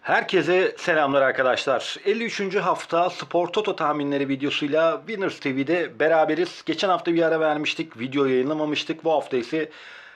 Herkese selamlar arkadaşlar. 53. hafta Spor Toto tahminleri videosuyla Winners TV'de beraberiz. Geçen hafta bir ara vermiştik. Video yayınlamamıştık. Bu hafta ise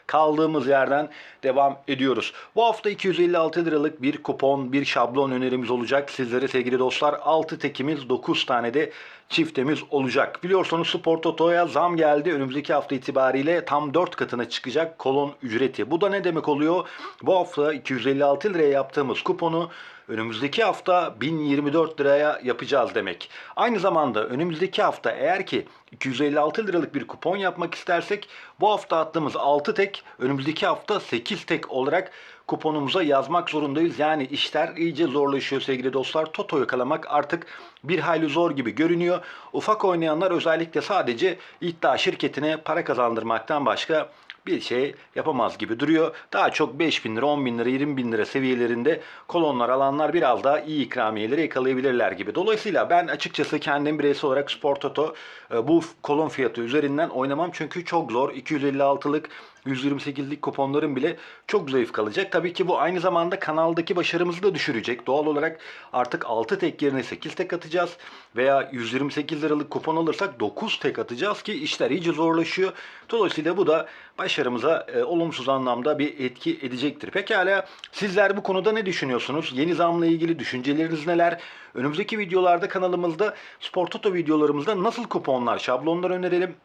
kaldığımız yerden devam ediyoruz. Bu hafta 256 liralık bir kupon, bir şablon önerimiz olacak. Sizlere sevgili dostlar 6 tekimiz 9 tane de çiftemiz olacak. Biliyorsunuz Spor Toto'ya zam geldi. Önümüzdeki hafta itibariyle tam 4 katına çıkacak kolon ücreti. Bu da ne demek oluyor? Bu hafta 256 liraya yaptığımız kuponu önümüzdeki hafta 1024 liraya yapacağız demek. Aynı zamanda önümüzdeki hafta eğer ki 256 liralık bir kupon yapmak istersek bu hafta attığımız 6 tek önümüzdeki hafta 8 tek olarak kuponumuza yazmak zorundayız. Yani işler iyice zorlaşıyor sevgili dostlar. Toto yakalamak artık bir hayli zor gibi görünüyor. Ufak oynayanlar özellikle sadece iddia şirketine para kazandırmaktan başka bir şey yapamaz gibi duruyor. Daha çok 5 bin lira, 10 bin lira, 20 bin lira seviyelerinde kolonlar alanlar biraz daha iyi ikramiyeleri yakalayabilirler gibi. Dolayısıyla ben açıkçası kendim bireysel olarak Spor Toto e, bu kolon fiyatı üzerinden oynamam. Çünkü çok zor. 256'lık 128'lik kuponların bile çok zayıf kalacak. Tabii ki bu aynı zamanda kanaldaki başarımızı da düşürecek. Doğal olarak artık 6 tek yerine 8 tek atacağız. Veya 128 liralık kupon alırsak 9 tek atacağız ki işler iyice zorlaşıyor. Dolayısıyla bu da başarımıza e, olumsuz anlamda bir etki edecektir. Pekala sizler bu konuda ne düşünüyorsunuz? Yeni zamla ilgili düşünceleriniz neler? Önümüzdeki videolarda kanalımızda Spor Toto videolarımızda nasıl kuponlar, şablonlar önerelim?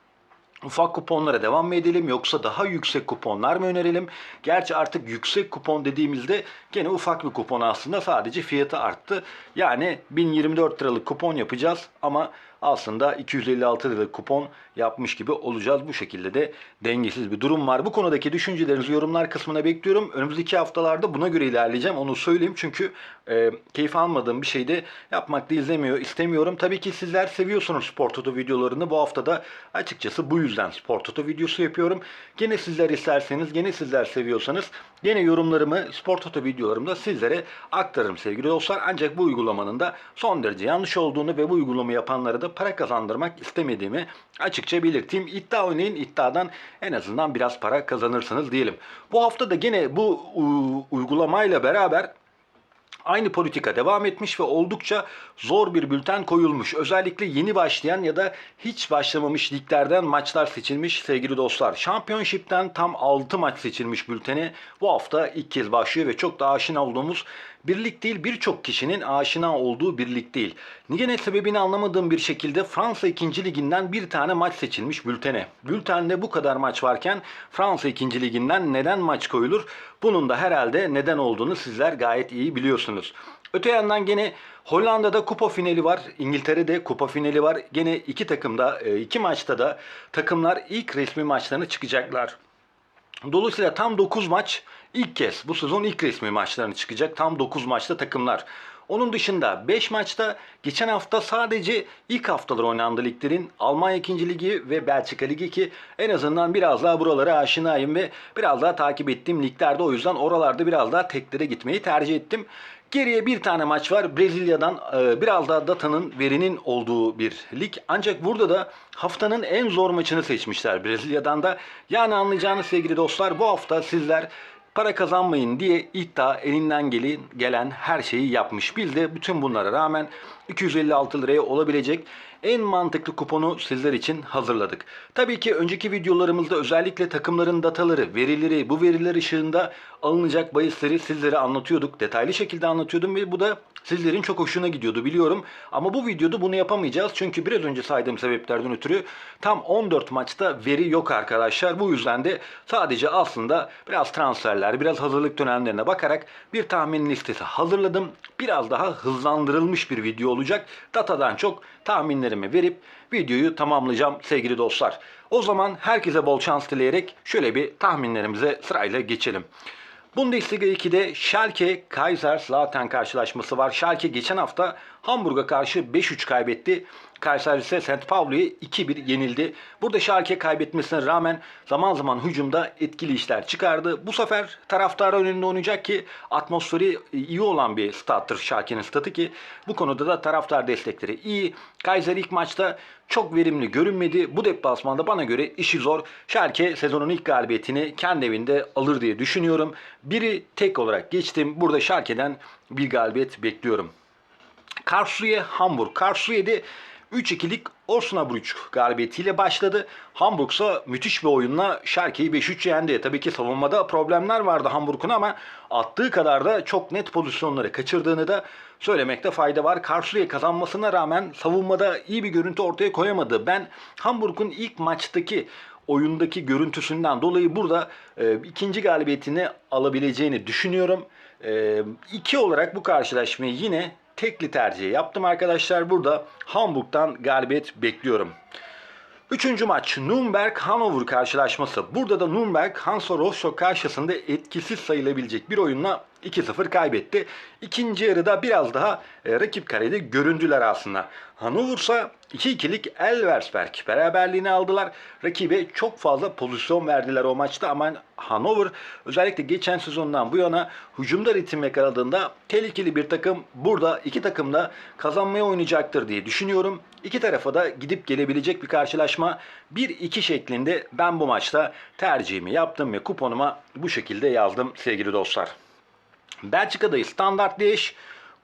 Ufak kuponlara devam mı edelim yoksa daha yüksek kuponlar mı önerelim? Gerçi artık yüksek kupon dediğimizde gene ufak bir kupon aslında sadece fiyatı arttı. Yani 1024 liralık kupon yapacağız ama aslında 256 liralık kupon yapmış gibi olacağız. Bu şekilde de dengesiz bir durum var. Bu konudaki düşüncelerinizi yorumlar kısmına bekliyorum. Önümüzdeki haftalarda buna göre ilerleyeceğim. Onu söyleyeyim çünkü e, keyif almadığım bir şey de yapmak da izlemiyor, istemiyorum. Tabii ki sizler seviyorsunuz Spor Toto videolarını. Bu haftada açıkçası bu yüzden Spor Toto videosu yapıyorum. Gene sizler isterseniz, gene sizler seviyorsanız gene yorumlarımı Spor Toto videolarımda sizlere aktarırım sevgili dostlar. Ancak bu uygulamanın da son derece yanlış olduğunu ve bu uygulamayı yapanlara da para kazandırmak istemediğimi açıkça belirteyim. İddia oynayın, iddiadan en azından biraz para kazanırsınız diyelim. Bu hafta da gene bu uygulamayla beraber Aynı politika devam etmiş ve oldukça zor bir bülten koyulmuş. Özellikle yeni başlayan ya da hiç başlamamış liglerden maçlar seçilmiş sevgili dostlar. Championship'ten tam 6 maç seçilmiş bülteni bu hafta ilk kez başlıyor ve çok da aşina olduğumuz bir lig değil birçok kişinin aşina olduğu bir lig değil. Niye sebebini anlamadığım bir şekilde Fransa 2. liginden bir tane maç seçilmiş bültene. Bültende bu kadar maç varken Fransa 2. liginden neden maç koyulur? Bunun da herhalde neden olduğunu sizler gayet iyi biliyorsunuz. Öte yandan gene Hollanda'da kupa finali var. İngiltere'de kupa finali var. Gene iki takımda, e, iki maçta da takımlar ilk resmi maçlarına çıkacaklar. Dolayısıyla tam 9 maç ilk kez bu sezon ilk resmi maçlarına çıkacak. Tam 9 maçta takımlar. Onun dışında 5 maçta geçen hafta sadece ilk haftalar oynandı liglerin Almanya 2. Ligi ve Belçika Ligi ki en azından biraz daha buralara aşinayım ve biraz daha takip ettiğim liglerde o yüzden oralarda biraz daha teklere gitmeyi tercih ettim. Geriye bir tane maç var. Brezilya'dan e, biraz daha datanın verinin olduğu bir lig. Ancak burada da haftanın en zor maçını seçmişler Brezilya'dan da. Yani anlayacağınız sevgili dostlar bu hafta sizler para kazanmayın diye iddia elinden gelin, gelen her şeyi yapmış. Biz de bütün bunlara rağmen 256 liraya olabilecek en mantıklı kuponu sizler için hazırladık. Tabii ki önceki videolarımızda özellikle takımların dataları, verileri, bu veriler ışığında alınacak bahisleri sizlere anlatıyorduk. Detaylı şekilde anlatıyordum ve bu da sizlerin çok hoşuna gidiyordu biliyorum. Ama bu videoda bunu yapamayacağız. Çünkü biraz önce saydığım sebeplerden ötürü tam 14 maçta veri yok arkadaşlar. Bu yüzden de sadece aslında biraz transferler, biraz hazırlık dönemlerine bakarak bir tahmin listesi hazırladım. Biraz daha hızlandırılmış bir video olacak. Datadan çok tahminlerimi verip videoyu tamamlayacağım sevgili dostlar. O zaman herkese bol şans dileyerek şöyle bir tahminlerimize sırayla geçelim. Bundesliga 2'de Schalke Kaiserslautern karşılaşması var. Schalke geçen hafta Hamburg'a karşı 5-3 kaybetti. Kayseri ise St. Paulo'ya 2-1 yenildi. Burada Schalke kaybetmesine rağmen zaman zaman hücumda etkili işler çıkardı. Bu sefer taraftar önünde oynayacak ki atmosferi iyi olan bir stattır Schalke'nin statı ki bu konuda da taraftar destekleri iyi. Kaiser ilk maçta çok verimli görünmedi. Bu deplasmanda bana göre işi zor. Schalke sezonun ilk galibiyetini kendi evinde alır diye düşünüyorum. Biri tek olarak geçtim. Burada Schalke'den bir galibiyet bekliyorum. Karlsruhe Hamburg. Karlsruhe'de 3-2'lik Osnabrück galibiyetiyle başladı. Hamburg ise müthiş bir oyunla Schalke'yi 5-3 yendi. Tabii ki savunmada problemler vardı Hamburg'un ama attığı kadar da çok net pozisyonları kaçırdığını da söylemekte fayda var. Karlsruhe kazanmasına rağmen savunmada iyi bir görüntü ortaya koyamadı. Ben Hamburg'un ilk maçtaki oyundaki görüntüsünden dolayı burada e, ikinci galibiyetini alabileceğini düşünüyorum. E, iki olarak bu karşılaşmayı yine tekli tercih yaptım arkadaşlar. Burada Hamburg'dan galibiyet bekliyorum. Üçüncü maç Nürnberg-Hannover karşılaşması. Burada da Nürnberg Hansa Rostock karşısında etkisiz sayılabilecek bir oyunla 2-0 kaybetti. İkinci yarıda biraz daha e, rakip karede göründüler aslında. Hannover ise 2-2'lik Elversberg beraberliğini aldılar. Rakibe çok fazla pozisyon verdiler o maçta ama Hannover özellikle geçen sezondan bu yana hücumda ritim yakaladığında tehlikeli bir takım. Burada iki takım da kazanmaya oynayacaktır diye düşünüyorum. İki tarafa da gidip gelebilecek bir karşılaşma 1-2 şeklinde ben bu maçta tercihimi yaptım ve kuponuma bu şekilde yazdım sevgili dostlar. Belçika'dayız. Standart Liège,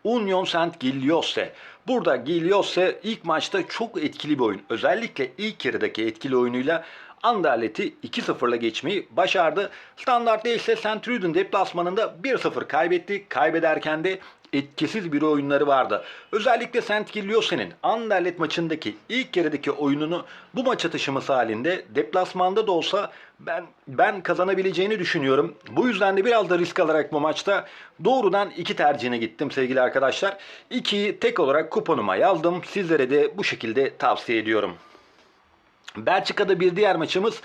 Union Saint Gilloise. Burada Gilloise ilk maçta çok etkili bir oyun. Özellikle ilk yarıdaki etkili oyunuyla Anderlet'i 2-0'la geçmeyi başardı. Standart Liège ise Truden deplasmanında 1-0 kaybetti. Kaybederken de etkisiz bir oyunları vardı. Özellikle Saint Gilloise'nin Anderlet maçındaki ilk yarıdaki oyununu bu maça taşıması halinde deplasmanda da olsa ben ben kazanabileceğini düşünüyorum. Bu yüzden de biraz da risk alarak bu maçta doğrudan iki tercihine gittim sevgili arkadaşlar. 2'yi tek olarak kuponuma yazdım. Sizlere de bu şekilde tavsiye ediyorum. Belçika'da bir diğer maçımız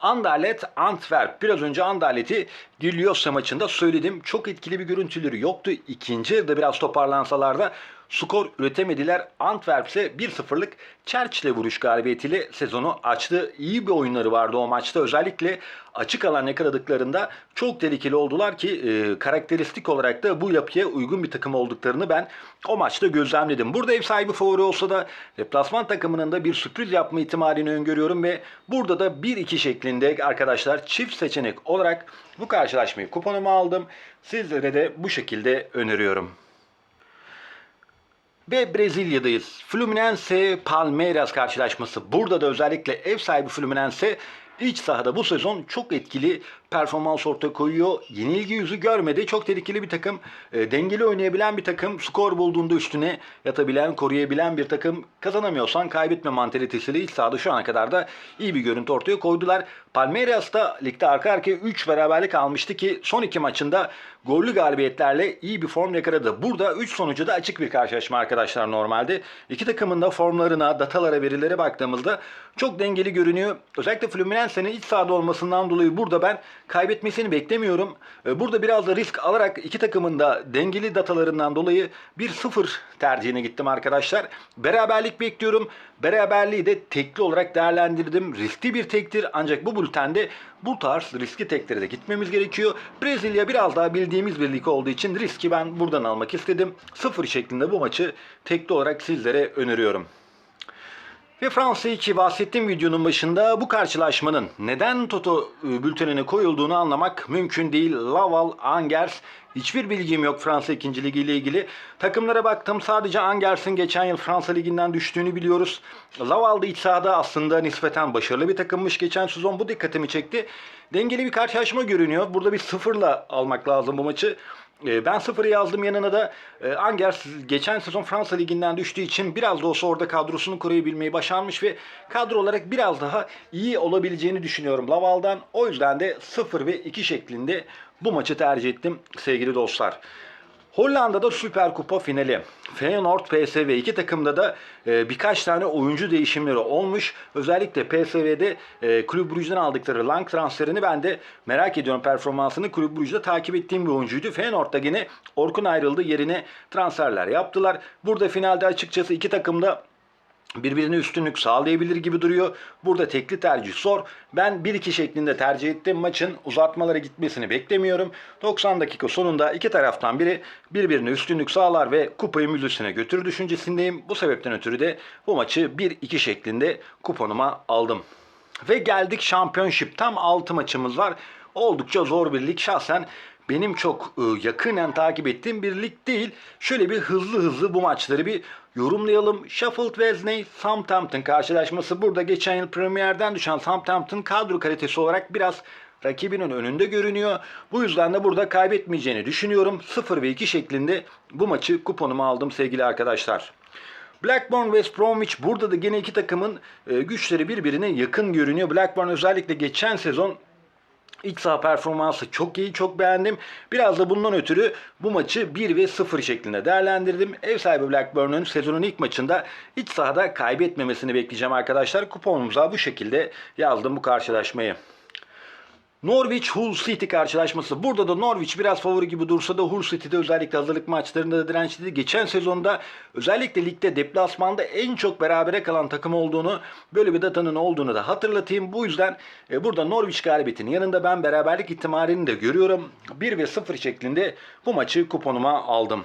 Anderlet Antwerp. Biraz önce Anderlet'i Giliosa maçında söyledim. Çok etkili bir görüntüleri yoktu. İkinci yarıda biraz toparlansalar da skor üretemediler. Antwerp ise 1-0'lık Churchill'e vuruş galibiyetiyle sezonu açtı. İyi bir oyunları vardı o maçta. Özellikle açık alan yakaladıklarında çok tehlikeli oldular ki e, karakteristik olarak da bu yapıya uygun bir takım olduklarını ben o maçta gözlemledim. Burada ev sahibi favori olsa da deplasman takımının da bir sürpriz yapma ihtimalini öngörüyorum ve burada da 1-2 şeklinde arkadaşlar çift seçenek olarak bu karşılaşmayı kuponuma aldım. Sizlere de bu şekilde öneriyorum. Ve Brezilya'dayız. Fluminense Palmeiras karşılaşması. Burada da özellikle ev sahibi Fluminense iç sahada bu sezon çok etkili performans ortaya koyuyor. Yenilgi yüzü görmedi. Çok tehlikeli bir takım. E, dengeli oynayabilen bir takım. Skor bulduğunda üstüne yatabilen, koruyabilen bir takım. Kazanamıyorsan kaybetme mantalitesiyle iç sahada şu ana kadar da iyi bir görüntü ortaya koydular. Palmeiras da ligde arka arkaya 3 beraberlik almıştı ki son iki maçında gollü galibiyetlerle iyi bir form yakaladı. Burada 3 sonucu da açık bir karşılaşma arkadaşlar normalde. İki takımın da formlarına, datalara, verilere baktığımızda çok dengeli görünüyor. Özellikle Fluminense'nin iç sahada olmasından dolayı burada ben kaybetmesini beklemiyorum. Ee, Burada biraz da risk alarak iki takımın da dengeli datalarından dolayı 1-0 tercihine gittim arkadaşlar. Beraberlik bekliyorum. Beraberliği de tekli olarak değerlendirdim. Riskli bir tektir ancak bu bültende bu tarz riskli teklere de gitmemiz gerekiyor. Brezilya biraz daha bildiğimiz bir lig olduğu için riski ben buradan almak istedim. 0 şeklinde bu maçı tekli olarak sizlere öneriyorum. Ve Fransa 2 bahsettiğim videonun başında bu karşılaşmanın neden Toto e, bültenine koyulduğunu anlamak mümkün değil. Laval, Angers hiçbir bilgim yok Fransa 2. Ligi ile ilgili. Takımlara baktım sadece Angers'in geçen yıl Fransa Ligi'nden düştüğünü biliyoruz. Laval da iç sahada aslında nispeten başarılı bir takımmış geçen sezon bu dikkatimi çekti. Dengeli bir karşılaşma görünüyor. Burada bir sıfırla almak lazım bu maçı. E, Ben sıfırı yazdım yanına da e, Angers geçen sezon Fransa Ligi'nden düştüğü için biraz da olsa orada kadrosunu koruyabilmeyi başarmış ve kadro olarak biraz daha iyi olabileceğini düşünüyorum Laval'dan. O yüzden de 0 ve 2 şeklinde bu maçı tercih ettim sevgili dostlar. Hollanda'da Süper Kupa finali. Feyenoord, PSV iki takımda da e, birkaç tane oyuncu değişimleri olmuş. Özellikle PSV'de e, Kulüp Brugge'den aldıkları Lang transferini ben de merak ediyorum performansını. Kulüp Brugge'de takip ettiğim bir oyuncuydu. Feyenoord'da yine Orkun ayrıldı. Yerine transferler yaptılar. Burada finalde açıkçası iki takım da birbirine üstünlük sağlayabilir gibi duruyor. Burada tekli tercih zor. Ben 1-2 şeklinde tercih ettim. Maçın uzatmalara gitmesini beklemiyorum. 90 dakika sonunda iki taraftan biri birbirine üstünlük sağlar ve kupayı müzesine götürür düşüncesindeyim. Bu sebepten ötürü de bu maçı 1-2 şeklinde kuponuma aldım. Ve geldik Championship. Tam 6 maçımız var. Oldukça zor bir lig. Şahsen benim çok e, yakinen takip ettiğim bir lig değil. Şöyle bir hızlı hızlı bu maçları bir yorumlayalım. Sheffield Wednesday Southampton karşılaşması. Burada geçen yıl Premier'den düşen Southampton kadro kalitesi olarak biraz rakibinin önünde görünüyor. Bu yüzden de burada kaybetmeyeceğini düşünüyorum. 0 ve 2 şeklinde bu maçı kuponuma aldım sevgili arkadaşlar. Blackburn West Bromwich burada da gene iki takımın e, güçleri birbirine yakın görünüyor. Blackburn özellikle geçen sezon İç saha performansı çok iyi, çok beğendim. Biraz da bundan ötürü bu maçı 1 ve 0 şeklinde değerlendirdim. Ev sahibi Blackburn'un sezonun ilk maçında iç sahada kaybetmemesini bekleyeceğim arkadaşlar. Kuponumuza bu şekilde yazdım bu karşılaşmayı. Norwich Hull City karşılaşması. Burada da Norwich biraz favori gibi dursa da Hull City'de özellikle hazırlık maçlarında da dirençliydi. Geçen sezonda özellikle ligde deplasmanda en çok berabere kalan takım olduğunu, böyle bir datanın olduğunu da hatırlatayım. Bu yüzden e, burada Norwich galibiyetinin yanında ben beraberlik ihtimalini de görüyorum. 1 ve 0 şeklinde bu maçı kuponuma aldım.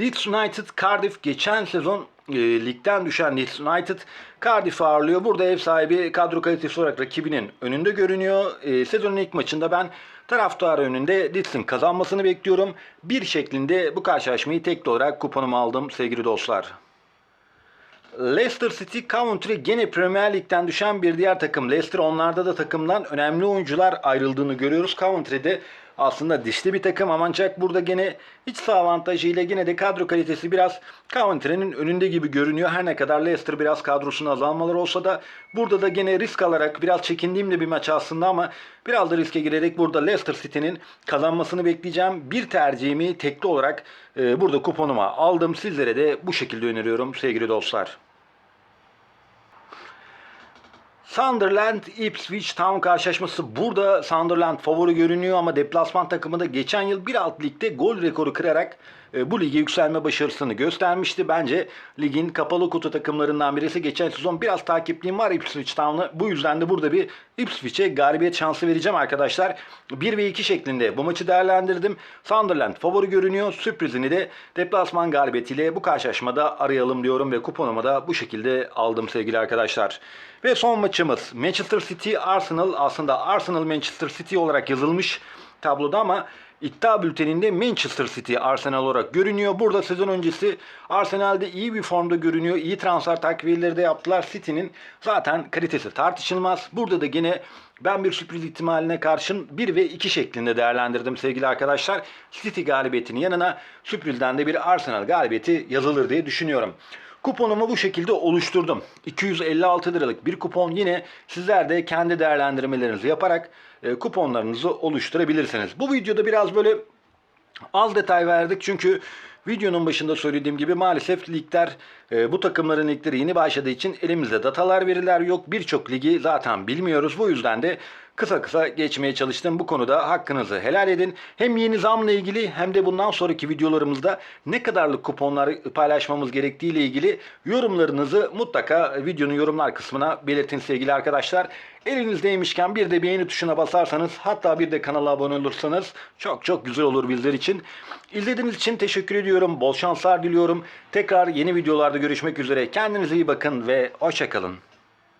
Leeds United Cardiff geçen sezon e, ligden düşen Leeds United Cardiff ağırlıyor. Burada ev sahibi kadro kalitesi olarak rakibinin önünde görünüyor. E, sezonun ilk maçında ben taraftar önünde Leeds'in kazanmasını bekliyorum. Bir şeklinde bu karşılaşmayı tekli olarak kuponuma aldım sevgili dostlar. Leicester City Coventry gene Premier Lig'den düşen bir diğer takım. Leicester onlarda da takımdan önemli oyuncular ayrıldığını görüyoruz. Coventry'de aslında dişli bir takım ancak burada gene iç saha avantajıyla gene de kadro kalitesi biraz Coventry'nin önünde gibi görünüyor. Her ne kadar Leicester biraz kadrosunda azalmalar olsa da burada da gene risk alarak biraz çekindiğim de bir maç aslında ama biraz da riske girerek burada Leicester City'nin kazanmasını bekleyeceğim. Bir tercihimi tekli olarak e, burada kuponuma aldım. Sizlere de bu şekilde öneriyorum sevgili dostlar. Sunderland Ipswich Town karşılaşması. Burada Sunderland favori görünüyor ama deplasman takımı da geçen yıl bir alt ligde gol rekoru kırarak bu lige yükselme başarısını göstermişti. Bence ligin kapalı kutu takımlarından birisi. Geçen sezon biraz takipliğim var Ipswich Town'la. Bu yüzden de burada bir Ipswich'e galibiyet şansı vereceğim arkadaşlar. 1 ve 2 şeklinde bu maçı değerlendirdim. Sunderland favori görünüyor. Sürprizini de deplasman galibiyetiyle bu karşılaşmada arayalım diyorum ve kuponumu da bu şekilde aldım sevgili arkadaşlar. Ve son maçımız Manchester City Arsenal aslında Arsenal Manchester City olarak yazılmış tabloda ama iddia bülteninde Manchester City Arsenal olarak görünüyor. Burada sezon öncesi Arsenal'de iyi bir formda görünüyor. İyi transfer takviyeleri de yaptılar. City'nin zaten kalitesi tartışılmaz. Burada da yine ben bir sürpriz ihtimaline karşın 1 ve 2 şeklinde değerlendirdim sevgili arkadaşlar. City galibiyetinin yanına sürprizden de bir Arsenal galibiyeti yazılır diye düşünüyorum. Kuponumu bu şekilde oluşturdum. 256 liralık bir kupon yine sizler de kendi değerlendirmelerinizi yaparak e, kuponlarınızı oluşturabilirsiniz. Bu videoda biraz böyle az detay verdik çünkü videonun başında söylediğim gibi maalesef ligler e, bu takımların ligleri yeni başladığı için elimizde datalar veriler yok. Birçok ligi zaten bilmiyoruz. Bu yüzden de kısa kısa geçmeye çalıştım. Bu konuda hakkınızı helal edin. Hem yeni zamla ilgili hem de bundan sonraki videolarımızda ne kadarlık kuponlar paylaşmamız gerektiği ile ilgili yorumlarınızı mutlaka videonun yorumlar kısmına belirtin sevgili arkadaşlar. Elinizdeymişken bir de beğeni tuşuna basarsanız hatta bir de kanala abone olursanız çok çok güzel olur bizler için. İzlediğiniz için teşekkür ediyorum. Bol şanslar diliyorum. Tekrar yeni videolarda görüşmek üzere. Kendinize iyi bakın ve hoşçakalın.